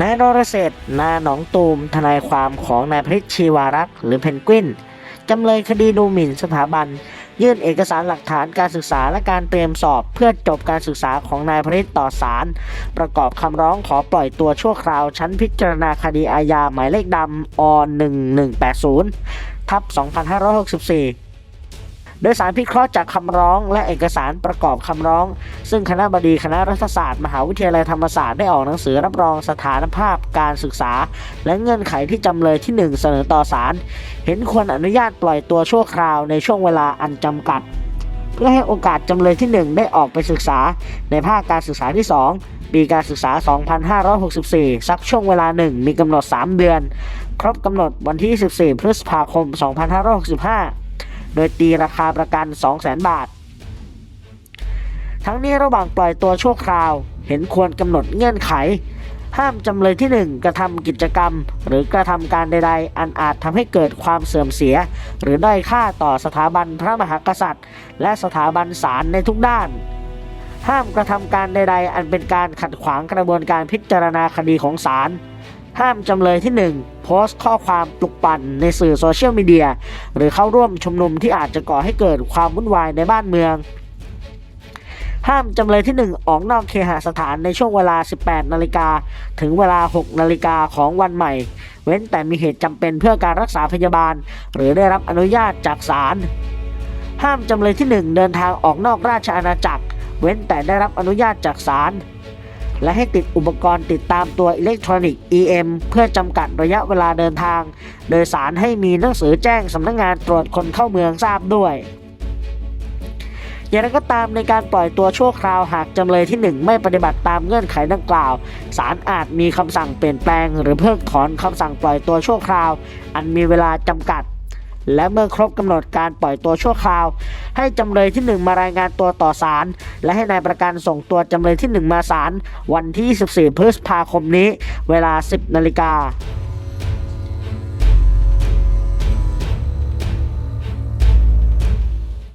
นายนรเศษนาหนองตูม ทนายความของนายพริชชีวารักษ์หรือเพนกวินจำเลยคดีดูหมิ่นสถาบัน ยื่นเอกสารหลักฐานการศึกษาและการเตรียมสอบเพื่อจบการศึกษาของนายพริชต่อศาลประกอบคำร้องขอปล่อยตัวชั่วคราว ชั้นพิจารณาคดีอาญาหมายเลขดำอ1180ทับ2564 โดยสารพิเคราะห์จากคำร้องและเอกสารประกอบคำร้อง ซึ่งคณะบดีคณะรัฐศาสตร์ มหาวิทยาลัยธรรมศาสตร์ได้ออกหนังสือรับรองสถานภาพการศึกษา และเงื่อนไขที่จำเลยที่ 1 เสนอต่อศาลเห็นควรอนุญาตปล่อยตัวชั่วคราวในช่วงเวลาอันจำกัด เพื่อให้โอกาสจำเลยที่ 1 ได้ออกไปศึกษา ในภาคการศึกษาที่ 2 ปีการศึกษา 2564 สักช่วงเวลาหนึ่งมีกำหนด 3 เดือน ครบกำหนดวันที่24พฤษภาคม 2565 โดยตีราคาประกัน 200,000 บาท ทั้งนี้ระหว่างปล่อยตัวชั่วคราว เห็นควรกำหนดเงื่อนไข ห้ามจำเลยที่ 1 กระทำกิจกรรม หรือกระทำการใด ๆ อันอาจทำให้เกิดความเสื่อมเสีย หรือด้อยค่าต่อสถาบันพระมหากษัตริย์ และสถาบันศาลในทุกด้านห้ามกระทำการใด ๆ อันเป็นการขัดขวางกระบวนการพิจารณาคดีของศาล ห้ามจำเลยที่ 1 โพสต์ข้อความปลุกปั่นในสื่อโซเชียลมีเดีย หรือเข้าร่วมชุมนุมที่อาจจะก่อให้เกิดความวุ่นวายในบ้านเมือง ห้ามจำเลยที่ 1 ออกนอกเคหสถานในช่วงเวลา 18 นาฬิกาถึงเวลา 6 นาฬิกาของวันใหม่ เว้นแต่มีเหตุจำเป็นเพื่อการรักษาพยาบาล หรือได้รับอนุญาตจากศาลห้ามจำเลยที่ 1 เดินทางออกนอกราชอาณาจักร เว้นแต่ได้รับอนุญาตจากศาล และให้ติดอุปกรณ์ติดตามตัวอิเล็กทรอนิกส์ EM เพื่อจำกัดระยะเวลาเดินทาง โดยสารให้มีหนังสือแจ้งสำนักงงานตรวจคนเข้าเมืองทราบด้วย อย่างไรก็ตามในการปล่อยตัวชั่วคราวหากจำเลยที่ 1 ไม่ปฏิบัติตามเงื่อนไขดังกล่าว ศาลอาจมีคำสั่งเปลี่ยนแปลง หรือเพิกถอนคำสั่งปล่อยตัวชั่วคราว อันมีเวลาจำกัด และเมื่อครบกำหนดการปล่อยตัวชั่วคราว ให้จำเลยที่ 1 มารายงานตัวต่อศาลและให้นายประกันส่งตัวจำเลยที่ 1 มาศาลวันที่ 14 พฤษภาคมนี้ เวลา 10นาฬิกา